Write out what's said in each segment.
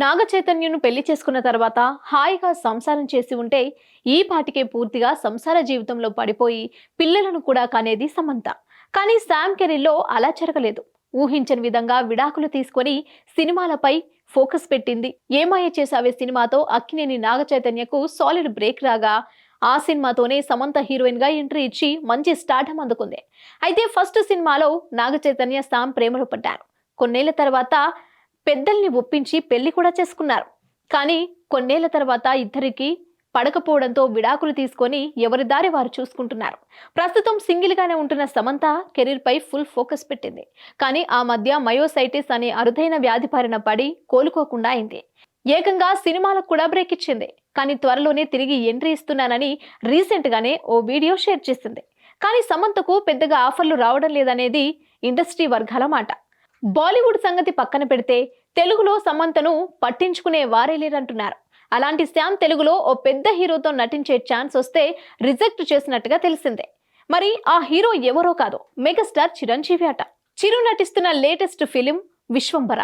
నాగ చైతన్యను పెళ్ళి చేసుకున్న తర్వాత హాయిగా సంసారం చేసి ఉంటే ఈ పాటికే పూర్తిగా సంసార జీవితంలో పడిపోయి పిల్లలను కూడా కనేది సమంత. కానీ శామ్ కెరీర్లో అలా జరగలేదు. ఊహించని విధంగా విడాకులు తీసుకొని సినిమాలపై ఫోకస్ పెట్టింది. ఏమాయ చేసావే సినిమాతో అక్కినేని నాగ చైతన్యకు సాలిడ్ బ్రేక్ రాగా ఆ సినిమాతోనే సమంత హీరోయిన్గా ఎంట్రీ ఇచ్చి మంచి స్టార్టం అందుకుంది. అయితే ఫస్ట్ సినిమాలో నాగ చైతన్య శామ్ ప్రేమలో పడ్డారు. కొన్నేళ్ళ తర్వాత పెద్దల్ని ఒప్పించి పెళ్ళి కూడా చేసుకున్నారు. కానీ కొన్నేళ్ళ తర్వాత ఇద్దరికి పడకపోవడంతో విడాకులు తీసుకొని ఎవరి దారి వారు చూసుకుంటున్నారు. ప్రస్తుతం సింగిల్గానే ఉంటున్న సమంత కెరీర్పై ఫుల్ ఫోకస్ పెట్టింది. కానీ ఆ మధ్య మయోసైటిస్ అనే అరుదైన వ్యాధి బారిన పడి కోలుకోకుండా అయింది. ఏకంగా సినిమాలకు కూడా బ్రేక్ ఇచ్చింది. కానీ త్వరలోనే తిరిగి ఎంట్రీ ఇస్తున్నానని రీసెంట్గానే ఓ వీడియో షేర్ చేసింది. కానీ సమంతకు పెద్దగా ఆఫర్లు రావడం లేదనేది ఇండస్ట్రీ వర్గాల మాట. బాలీవుడ్ సంగతి పక్కన పెడితే తెలుగులో సమంతను పట్టించుకునే వారే లేరంటున్నారు. అలాంటి శ్యామ్ తెలుగులో ఓ పెద్ద హీరోతో నటించే ఛాన్స్ వస్తే రిజెక్ట్ చేసినట్టుగా తెలిసిందే. మరి ఆ హీరో ఎవరో కాదు మెగాస్టార్ చిరంజీవి అట. చిరు నటిస్తున్న లేటెస్ట్ ఫిలిం విశ్వంబర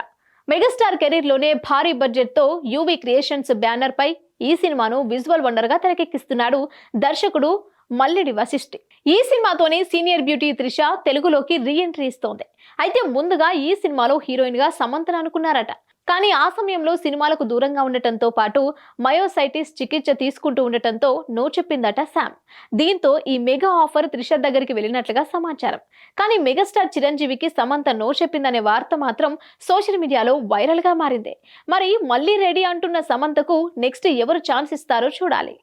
మెగాస్టార్ కెరీర్లోనే భారీ బడ్జెట్తో యూవీ క్రియేషన్స్ బ్యానర్ పై ఈ సినిమాను విజువల్ వండర్గా తెరకెక్కిస్తున్నాడు దర్శకుడు మల్లిడి వశిష్ఠి ఈ సినిమాతోనే సీనియర్ బ్యూటీ త్రిష తెలుగులోకి రీ ఎంట్రీ ఇస్తోంది. అయితే ముందుగా ఈ సినిమాలో హీరోయిన్గా సమంతను అనుకున్నారట. కానీ ఆ సమయంలో సినిమాలకు దూరంగా ఉండటంతో పాటు మయోసైటిస్ చికిత్స తీసుకుంటూ ఉండటంతో నో చెప్పిందట శామ్. దీంతో ఈ మెగా ఆఫర్ త్రిష దగ్గరికి వెళ్ళినట్లుగా సమాచారం. కానీ మెగాస్టార్ చిరంజీవికి సమంత నో చెప్పిందనే వార్త మాత్రం సోషల్ మీడియాలో వైరల్గా మారింది. మరి మళ్ళీ రెడీ అంటున్న సమంతకు నెక్స్ట్ ఎవరు ఛాన్స్ ఇస్తారో చూడాలి.